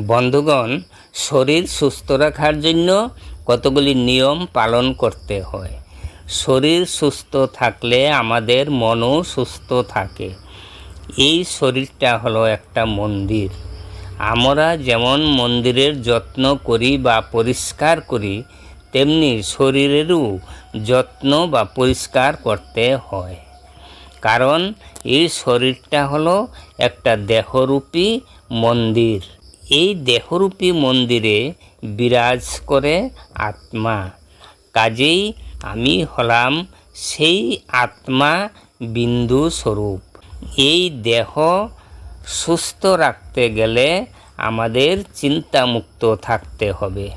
বন্ধুগণ, শরীর সুস্থ রাখার জন্য কতগুলি নিয়ম পালন করতে হয়। শরীর সুস্থ থাকলে আমাদের মনও সুস্থ থাকে। এই শরীরটা হলো একটা মন্দির। আমরা যেমন মন্দিরের যত্ন করি বা পরিষ্কার করি, তেমনি শরীরেরও যত্ন বা পরিষ্কার করতে হয়। কারণ এই শরীরটা হলো একটা দেহরূপী মন্দির। এই দেহরূপী মন্দিরে বিরাজ করে আত্মা। কাজেই আমি হলাম সেই আত্মা বিন্দু স্বরূপ। এই দেহ সুস্থ রাখতে গেলে আমাদের চিন্তামুক্ত থাকতে হবে।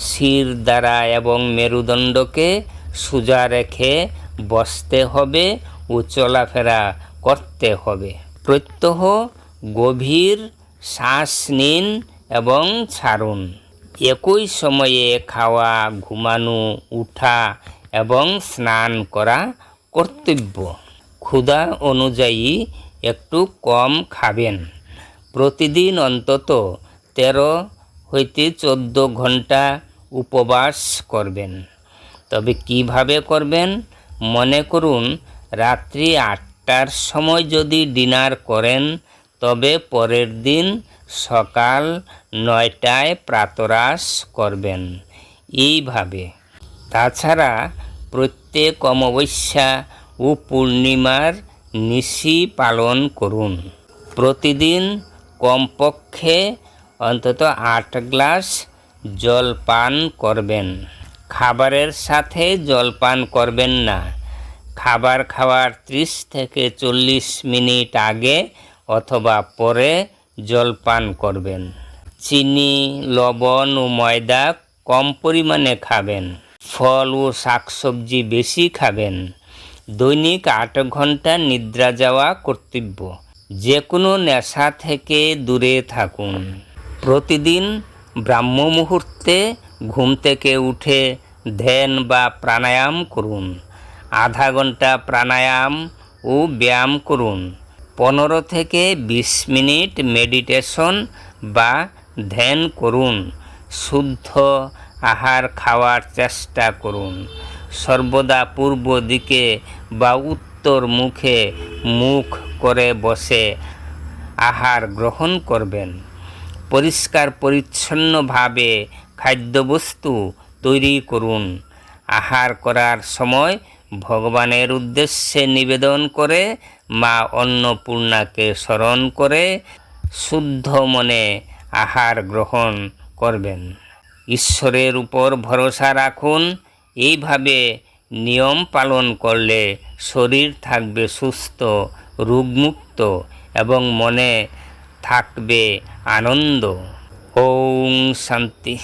শির দ্বারা এবং মেরুদণ্ডকে সোজা রেখে বসতে হবে, ও চলাফেরা করতে হবে। প্রত্যহ গভীর শ্বাস নিন এবং ছাড়ুন। একই সময়ে খাওয়া, ঘুমানো, উঠা এবং স্নান করা কর্তব্য। ক্ষুধা অনুযায়ী একটু কম খাবেন। প্রতিদিন অন্তত তেরো হইতে চোদ্দ ঘণ্টা উপবাস করবেন। তবে কীভাবে করবেন? মনে করুন, রাত্রি আটটার সময় যদি ডিনার করেন তবে পরের দিন সকাল নয়টায় প্রাতরাস করবেন। এইভাবে। তাছাড়া প্রত্যেক অমাবস্যা ও পূর্ণিমার নিশি পালন করুন। প্রতিদিন কমপক্ষে অন্তত আট গ্লাস জল পান করবেন। খাবারের সাথে জল পান করবেন না। খাবার খাওয়ার ত্রিশ থেকে চল্লিশ মিনিট আগে অথবা পরে জল পান করবেন। চিনি, লবণ ও ময়দা কম পরিমাণে খাবেন। ফল ও শাকসবজি বেশি খাবেন। দৈনিক আট ঘণ্টা নিদ্রা যাওয়া কর্তব্য। যে কোনো নেশা থেকে দূরে থাকুন। প্রতিদিন ব্রাহ্ম মুহূর্তে ঘুম থেকে উঠে ধ্যান বা প্রাণায়াম করুন। আধা ঘণ্টা প্রাণায়াম ও ব্যায়াম করুন। পনেরো থেকে বিশ মিনিট মেডিটেশন বা ধ্যান করুন। শুদ্ধ আহার খাওয়ার চেষ্টা করুন। সর্বদা পূর্ব দিকে বা উত্তর মুখে মুখ করে বসে আহার গ্রহণ করবেন। পরিষ্কার পরিচ্ছন্নভাবে খাদ্যবস্তু তৈরি করুন। আহার করার সময় ভগবানের উদ্দেশ্যে নিবেদন করে মা অন্নপূর্ণাকে স্মরণ করে শুদ্ধ মনে আহার গ্রহণ করবেন। ঈশ্বরের উপর ভরসা রাখুন, এইভাবে নিয়ম পালন করলে শরীর থাকবে সুস্থ, রোগমুক্ত এবং মনে থাকবে আনন্দ। ওং শান্তি।